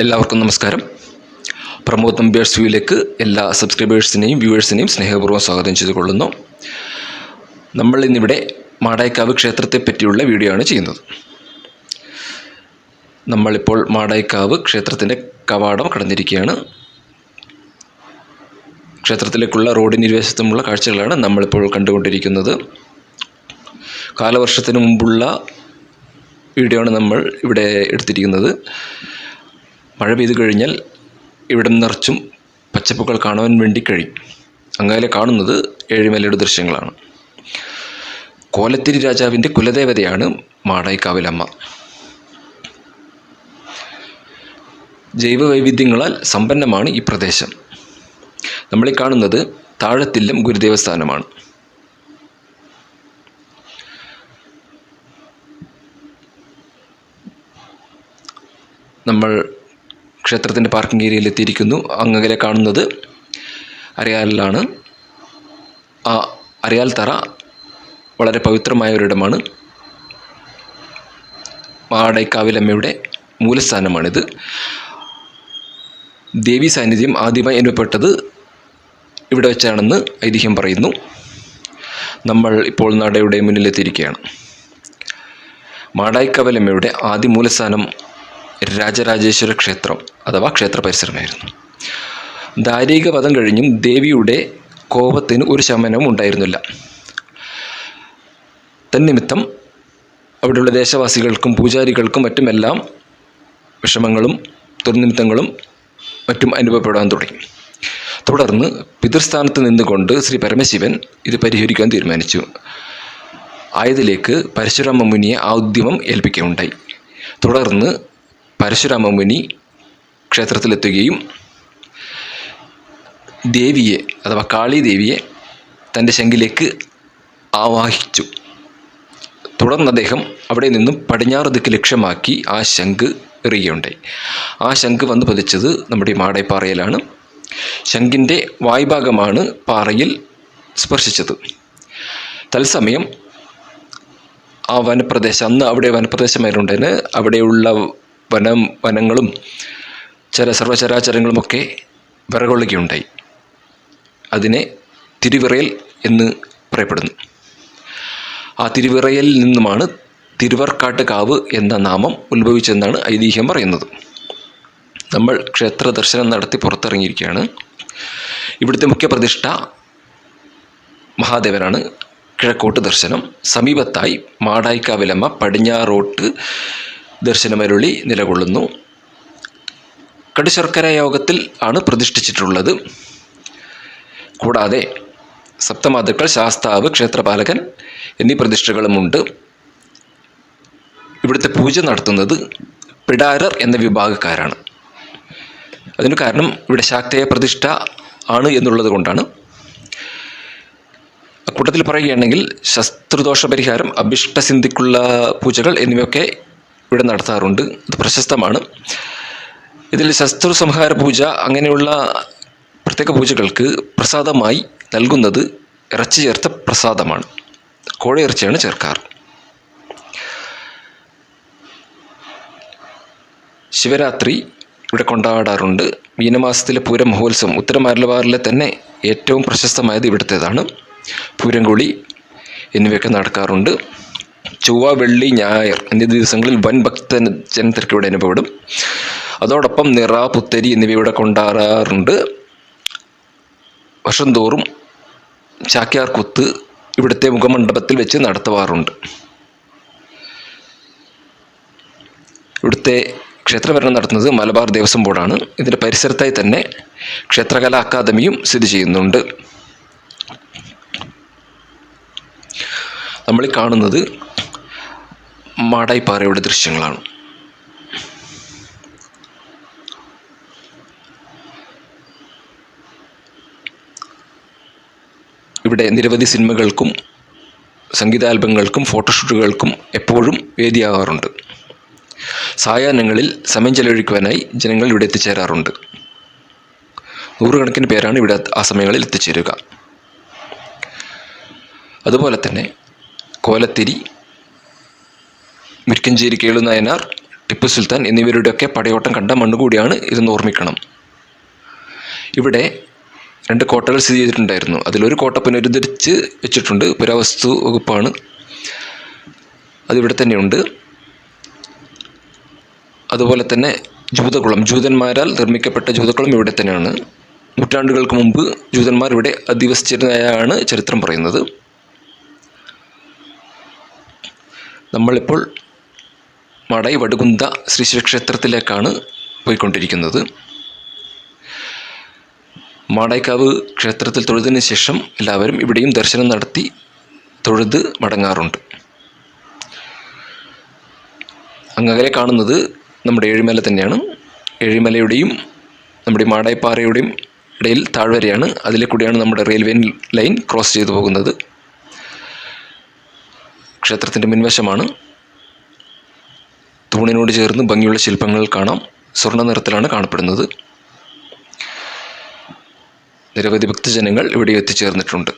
എല്ലാവർക്കും നമസ്കാരം. പ്രമോദ് നമ്പേഴ്സ് വ്യൂയിലേക്ക് എല്ലാ സബ്സ്ക്രൈബേഴ്സിനെയും വ്യൂവേഴ്സിനെയും സ്നേഹപൂർവം സ്വാഗതം ചെയ്തുകൊള്ളുന്നു. നമ്മൾ ഇന്നിവിടെ മാടായിക്കാവ് ക്ഷേത്രത്തെ പറ്റിയുള്ള വീഡിയോ ആണ് ചെയ്യുന്നത്. നമ്മളിപ്പോൾ മാടായിക്കാവ് ക്ഷേത്രത്തിന്റെ കവാടം കടന്നിരിക്കുകയാണ്. ക്ഷേത്രത്തിലേക്കുള്ള റോഡിനിരുവശത്തുമുള്ള കാഴ്ചകളാണ് നമ്മളിപ്പോൾ കണ്ടുകൊണ്ടിരിക്കുന്നത്. കാലവർഷത്തിന് മുമ്പുള്ള വീഡിയോ ആണ് നമ്മൾ ഇവിടെ എടുത്തിരിക്കുന്നത്. മഴ പെയ്തു കഴിഞ്ഞാൽ ഇവിടെ നിറച്ചും പച്ചപ്പുകൾ കാണുവാൻ വേണ്ടി കഴിയും. അങ്ങനെ കാണുന്നത് ഏഴിമലയുടെ ദൃശ്യങ്ങളാണ്. കോലത്തിരി രാജാവിന്റെ കുലദേവതയാണ് മാടായിക്കാവിലമ്മ ജൈവ വൈവിധ്യങ്ങളാൽ സമ്പന്നമാണ് ഈ പ്രദേശം. നമ്മളീ കാണുന്നത് താഴത്തില്ലം ഗുരുദേവസ്ഥാനമാണ്. നമ്മൾ ക്ഷേത്രത്തിന്റെ പാർക്കിംഗ് ഏരിയയിൽ എത്തിയിരിക്കുന്നു. അങ്ങകലെ കാണുന്നത് അരയാലിലാണ്. ആ അരയാൽ തറ വളരെ പവിത്രമായ ഒരിടമാണ് മാടൈക്കാവിലമ്മയുടെ മൂലസ്ഥാനമാണിത്. ദേവി സാന്നിധ്യം ആദ്യമായി അനുഭവപ്പെട്ടത് ഇവിടെ വെച്ചാണെന്ന് ഐതിഹ്യം പറയുന്നു. നമ്മൾ ഇപ്പോൾ നടയുടെ മുന്നിലെത്തിയിരിക്കുകയാണ്. മാടായിക്കവലമ്മയുടെ ആദ്യ മൂലസ്ഥാനം രാജരാജേശ്വര ക്ഷേത്രം അഥവാ ക്ഷേത്ര പരിസരമായിരുന്നു. ദാരിക വധം കഴിഞ്ഞും ദേവിയുടെ കോപത്തിന് ഒരു ശമനവും ഉണ്ടായിരുന്നില്ല. തന്നിമിത്തം അവിടെയുള്ള ദേശവാസികൾക്കും പൂജാരികൾക്കും മറ്റുമെല്ലാം വിഷമങ്ങളും ദുർനിമിത്തങ്ങളും മറ്റും അനുഭവപ്പെടാൻ തുടങ്ങി. തുടർന്ന് പിതൃസ്ഥാനത്ത് നിന്നുകൊണ്ട് ശ്രീ പരമശിവൻ ഇത് പരിഹരിക്കാൻ തീരുമാനിച്ചു. ആയതിലേക്ക് പരശുരാമ മുനിയെ ആ ഉദ്യമം ഏൽപ്പിക്കുകയുണ്ടായി. തുടർന്ന് പരശുരാമ മുനി ക്ഷേത്രത്തിലെത്തുകയും ദേവിയെ അഥവാ കാളി ദേവിയെ തന്റെ ശങ്കിലേക്ക് ആവാഹിച്ചു. തുടർന്ന് അദ്ദേഹം അവിടെ നിന്നും പടിഞ്ഞാറ് ദിക്ക് ലക്ഷ്യമാക്കി ആ ശംഖ് എറിയുകയുണ്ടായി. ആ ശംഖ് വന്ന് പതിച്ചത് നമ്മുടെ മാടൈപ്പാറയിലാണ്. ശംഖിന്റെ വായ്ഭാഗമാണ് പാറയിൽ സ്പർശിച്ചത്. തത്സമയം ആ വനപ്രദേശം അന്ന് അവിടെ വനപ്രദേശമായിരുന്നതിന് അവിടെയുള്ള വനം വനങ്ങളും ചില സർവചരാചരങ്ങളുമൊക്കെ വിറകൊള്ളുകയുണ്ടായി. അതിനെ തിരുവിറയൽ എന്ന് പറയപ്പെടുന്നു. ആ തിരുവിറയലിൽ നിന്നുമാണ് തിരുവർക്കാട്ട് കാവ് എന്ന നാമം ഉത്ഭവിച്ചെന്നാണ് ഐതിഹ്യം പറയുന്നത്. നമ്മൾ ക്ഷേത്ര ദർശനം നടത്തി പുറത്തിറങ്ങിയിരിക്കുകയാണ്. ഇവിടുത്തെ മുഖ്യ പ്രതിഷ്ഠ മഹാദേവനാണ്. കിഴക്കോട്ട് ദർശനം. സമീപത്തായി മാടായിക്കാവിലമ്മ പടിഞ്ഞാറോട്ട് ദർശനമരുളി നിലകൊള്ളുന്നു. കടുശർക്കര യോഗത്തിൽ ആണ് പ്രതിഷ്ഠിച്ചിട്ടുള്ളത്. കൂടാതെ സപ്തമാതുക്കൾ ശാസ്താവ് ക്ഷേത്രപാലകൻ എന്നീ പ്രതിഷ്ഠകളുമുണ്ട്. ഇവിടുത്തെ പൂജ നടത്തുന്നത് പിടാരർ എന്ന വിഭാഗക്കാരാണ്. അതിന് കാരണം ഇവിടെ ശാക്തേയ പ്രതിഷ്ഠ ആണ് എന്നുള്ളത് കൊണ്ടാണ്. കൂട്ടത്തിൽ പറയുകയാണെങ്കിൽ ശത്രുദോഷ പരിഹാരം അഭിഷ്ടസിന്ധിക്കുള്ള പൂജകൾ എന്നിവയൊക്കെ ഇവിടെ നടത്താറുണ്ട്. പ്രശസ്തമാണ്. ഇതിൽ ശസ്ത്ര സംഹാര പൂജ അങ്ങനെയുള്ള പ്രത്യേക പൂജകൾക്ക് പ്രസാദമായി നൽകുന്നത് ഇറച്ചി ചേർത്ത പ്രസാദമാണ്. കോഴയിറച്ചിയാണ് ചേർക്കാറ്. ശിവരാത്രി ഇവിടെ കൊണ്ടാടാറുണ്ട്. മീനമാസത്തിലെ പൂരം മഹോത്സവം ഉത്തര മലബാറിലെ തന്നെ ഏറ്റവും പ്രശസ്തമായത് ഇവിടുത്തേതാണ്. പൂരംകുളി എന്നിവയൊക്കെ നടക്കാറുണ്ട്. ചൊവ്വ വെള്ളി ഞായർ എന്നീ ദിവസങ്ങളിൽ വൻ ഭക്ത ജനത്തിരക്ക് ഇവിടെ അനുഭവപ്പെടും. അതോടൊപ്പം നിറ പുത്തരി എന്നിവ കൊണ്ടാറാറുണ്ട്. വർഷം തോറും ചാക്യാർ കുത്ത് ഇവിടുത്തെ മുഖമണ്ഡപത്തിൽ വെച്ച് നടത്തുവാറുണ്ട്. ഇവിടുത്തെ ക്ഷേത്രഭരണം നടത്തുന്നത് മലബാർ ദേവസ്വം ബോർഡാണ്. ഇതിന്റെ പരിസരത്തായി തന്നെ ക്ഷേത്രകലാ അക്കാദമിയും സ്ഥിതി ചെയ്യുന്നുണ്ട്. നമ്മൾ കാണുന്നത് മാടായിപ്പാറയുടെ ദൃശ്യങ്ങളാണ്. ഇവിടെ നിരവധി സിനിമകൾക്കും സംഗീതാൽബങ്ങൾക്കും ഫോട്ടോഷൂട്ടുകൾക്കും എപ്പോഴും വേദിയാകാറുണ്ട്. സായാഹ്നങ്ങളിൽ സമയം ചെലവഴിക്കുവാനായി ജനങ്ങൾ ഇവിടെ എത്തിച്ചേരാറുണ്ട്. നൂറുകണക്കിന് പേരാണ് ഇവിടെ ആ സമയങ്ങളിൽ എത്തിച്ചേരുക. അതുപോലെ തന്നെ കോലത്തിരി മുരിക്കഞ്ചേരി കേളുനായനാർ ടിപ്പു സുൽത്താൻ എന്നിവരുടെയൊക്കെ പടയോട്ടം കണ്ട മണ്ണ് കൂടിയാണ് ഇതെന്ന് ഓർമ്മിക്കണം. ഇവിടെ രണ്ട് കോട്ടകൾ സ്ഥിതി ചെയ്തിട്ടുണ്ടായിരുന്നു. അതിലൊരു കോട്ട പുനരുദ്ധരിച്ച് വെച്ചിട്ടുണ്ട്. പുരാവസ്തു വകുപ്പാണ്. അതിവിടെ തന്നെയുണ്ട്. അതുപോലെ തന്നെ ജൂതകുളം. ജൂതന്മാരാൽ നിർമ്മിക്കപ്പെട്ട ജൂതകുളം ഇവിടെ തന്നെയാണ്. നൂറ്റാണ്ടുകൾക്ക് മുമ്പ് ജൂതന്മാർ ഇവിടെ അധിവസിച്ചിരുന്നതായാണ് ചരിത്രം പറയുന്നത്. നമ്മളിപ്പോൾ മടൈ വടുകുന്ത ശ്രീ ശിവക്ഷേത്രത്തിലേക്കാണ് പോയിക്കൊണ്ടിരിക്കുന്നത്. മാടായിക്കാവ് ക്ഷേത്രത്തിൽ തൊഴുതിന് ശേഷം എല്ലാവരും ഇവിടെയും ദർശനം നടത്തി തൊഴുത് മടങ്ങാറുണ്ട്. അങ്ങകലെ കാണുന്നത് നമ്മുടെ ഏഴിമല തന്നെയാണ്. ഏഴിമലയുടെയും നമ്മുടെ മാടായിപ്പാറയുടെയും ഇടയിൽ താഴ്വരയാണ്. അതിലെ കൂടിയാണ് നമ്മുടെ റെയിൽവേ ലൈൻ ക്രോസ് ചെയ്തു പോകുന്നത്. ക്ഷേത്രത്തിന്റെ മുൻവശമാണ്. തൂണിനോട് ചേർന്ന് ഭംഗിയുള്ള ശില്പങ്ങൾ കാണാം. സ്വർണ നിറത്തിലാണ് കാണപ്പെടുന്നത്. നിരവധി ഭക്തജനങ്ങൾ ഇവിടെ എത്തിച്ചേർന്നിട്ടുണ്ട്.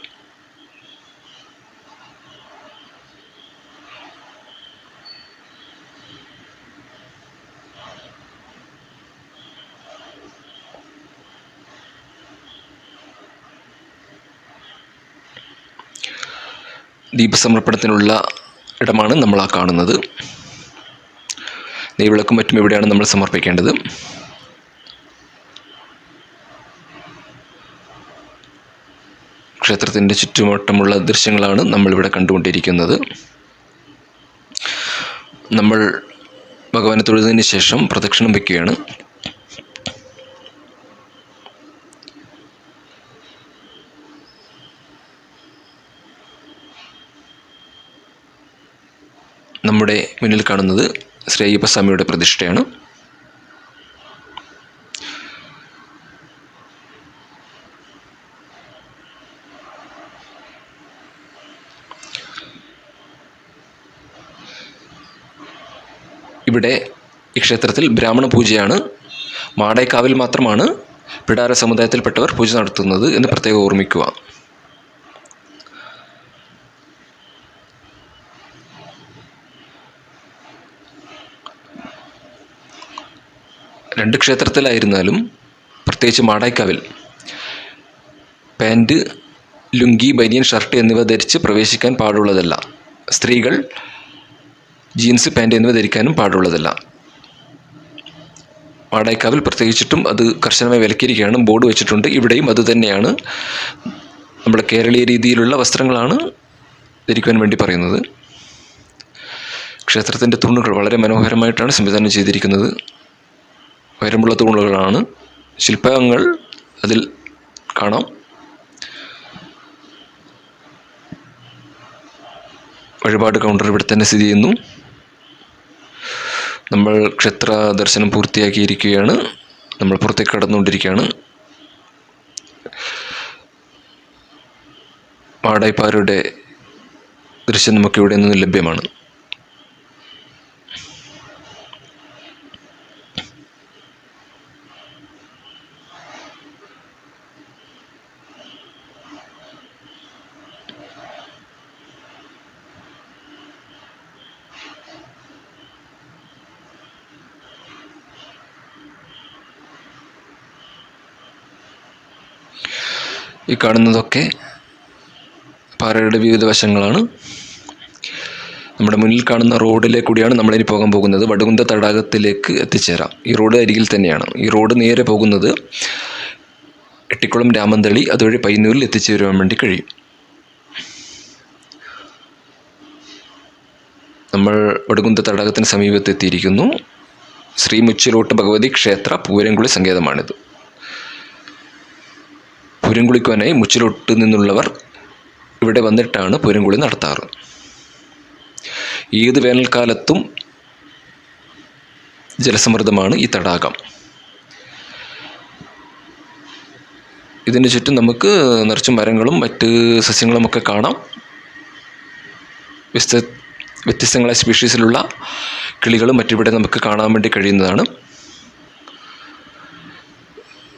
ദീപസമർപ്പണത്തിനുള്ള ഇടമാണ് നമ്മൾ ആ കാണുന്നത്. നെയ്വിളക്കും മറ്റും ഇവിടെയാണ് നമ്മൾ സമർപ്പിക്കേണ്ടത്? ക്ഷേത്രത്തിന്റെ ചുറ്റുവട്ടമുള്ള ദൃശ്യങ്ങളാണ് നമ്മളിവിടെ കണ്ടുകൊണ്ടിരിക്കുന്നത്. നമ്മൾ ഭഗവാനെ തൊഴുതിന് ശേഷം പ്രദക്ഷിണം വയ്ക്കുകയാണ് നമ്മുടെ മുന്നിൽ കാണുന്നത് ശ്രീ അയ്യപ്പസ്വാമിയുടെ പ്രതിഷ്ഠയാണ്. ഇവിടെ ഈ ക്ഷേത്രത്തിൽ ബ്രാഹ്മണ പൂജയാണ്. മാടേക്കാവിൽ മാത്രമാണ് പിടാര സമുദായത്തിൽപ്പെട്ടവർ പൂജ നടത്തുന്നത് എന്ന് പ്രത്യേകം ഓർമ്മിക്കുക. രണ്ട് ക്ഷേത്രത്തിലായിരുന്നാലും പ്രത്യേകിച്ച് മാടായിക്കാവിൽ പാന്റ് ലുങ്കി ബനിയൻ ഷർട്ട് എന്നിവ ധരിച്ച് പ്രവേശിക്കാൻ പാടുള്ളതല്ല. സ്ത്രീകൾ ജീൻസ് പാന്റ് എന്നിവ ധരിക്കാനും പാടുള്ളതല്ല. മാടായിക്കാവിൽ പ്രത്യേകിച്ചിട്ടും അത് കർശനമായി വിലക്കിയിരിക്കുകയാണ്. ബോർഡ് വെച്ചിട്ടുണ്ട്. ഇവിടെയും അത് തന്നെയാണ്. നമ്മുടെ കേരളീയ രീതിയിലുള്ള വസ്ത്രങ്ങളാണ് ധരിക്കുവാൻ വേണ്ടി പറയുന്നത്. ക്ഷേത്രത്തിന്റെ തൂണുകൾ വളരെ മനോഹരമായിട്ടാണ് സംവിധാനം ചെയ്തിരിക്കുന്നത്. ഉയരമുള്ള തൂണുകളാണ് ശില്പങ്ങൾ അതിൽ കാണാം. വഴിപാട് കൗണ്ടർ ഇവിടെ തന്നെ സ്ഥിതി ചെയ്യുന്നു. നമ്മൾ ക്ഷേത്ര ദർശനം പൂർത്തിയാക്കിയിരിക്കുകയാണ്. നമ്മൾ പുറത്തേക്ക് കടന്നുകൊണ്ടിരിക്കുകയാണ്. മാടായിപ്പാരുടെ ദൃശ്യം നമുക്കിവിടെ നിന്ന് ലഭ്യമാണ്. ഈ കാണുന്നതൊക്കെ പാറയുടെ വിവിധ വശങ്ങളാണ്. നമ്മുടെ മുന്നിൽ കാണുന്ന റോഡിലെ കൂടിയാണ് നമ്മളിനി പോകാൻ പോകുന്നത്. വടുകുന്ത തടാകത്തിലേക്ക് എത്തിച്ചേരാം. ഈ റോഡ് അരികിൽ തന്നെയാണ്. ഈ റോഡ് നേരെ പോകുന്നത് എട്ടിക്കുളം രാമന്തളി അതുവഴി പയ്യന്നൂരിൽ എത്തിച്ചേരുവാൻ വേണ്ടി കഴിയും. നമ്മൾ വടുകുന്ത തടാകത്തിന് സമീപത്ത് എത്തിയിരിക്കുന്നു ശ്രീ മുച്ചിലോട്ട് ഭഗവതി ക്ഷേത്ര പൂരംകുളി സങ്കേതമാണിത്. പൂരംകുളിക്കുവാനായി മുച്ചിലോട്ട് നിന്നുള്ളവർ ഇവിടെ വന്നിട്ടാണ് പൂരംകുളി നടത്താറ്. ഏത് വേനൽക്കാലത്തും ജലസമൃദ്ധമാണ് ഈ തടാകം. ഇതിന് ചുറ്റും നമുക്ക് നിറച്ച് മരങ്ങളും മറ്റ് സസ്യങ്ങളുമൊക്കെ കാണാം. വ്യസ്ത വ്യത്യസ്തങ്ങളായ സ്പീഷീസിലുള്ള കിളികളും മറ്റിവിടെ നമുക്ക് കാണാൻ വേണ്ടി കഴിയുന്നതാണ്.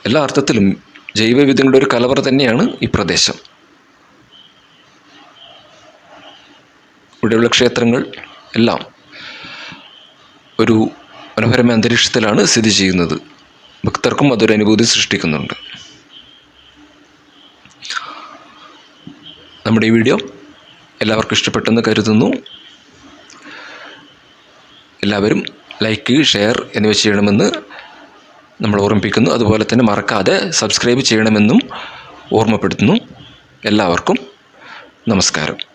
എല്ലാ അർത്ഥത്തിലും ജൈവവിധങ്ങളുടെ ഒരു കലവറ തന്നെയാണ് ഈ പ്രദേശം. ഇവിടെയുള്ള ക്ഷേത്രങ്ങൾ എല്ലാം ഒരു മനോഹരമായ അന്തരീക്ഷത്തിലാണ് സ്ഥിതി ചെയ്യുന്നത്. ഭക്തർക്കും അതൊരു അനുഭൂതി സൃഷ്ടിക്കുന്നുണ്ട്. നമ്മുടെ ഈ വീഡിയോ എല്ലാവർക്കും ഇഷ്ടപ്പെട്ടെന്ന് കരുതുന്നു. എല്ലാവരും ലൈക്ക് ഷെയർ എന്നിവ ചെയ്യണമെന്ന് നമ്മൾ ഓർമ്മിപ്പിക്കുന്നു. അതുപോലെ തന്നെ മറക്കാതെ സബ്സ്ക്രൈബ് ചെയ്യണമെന്നും ഓർമ്മപ്പെടുത്തുന്നു. എല്ലാവർക്കും നമസ്കാരം.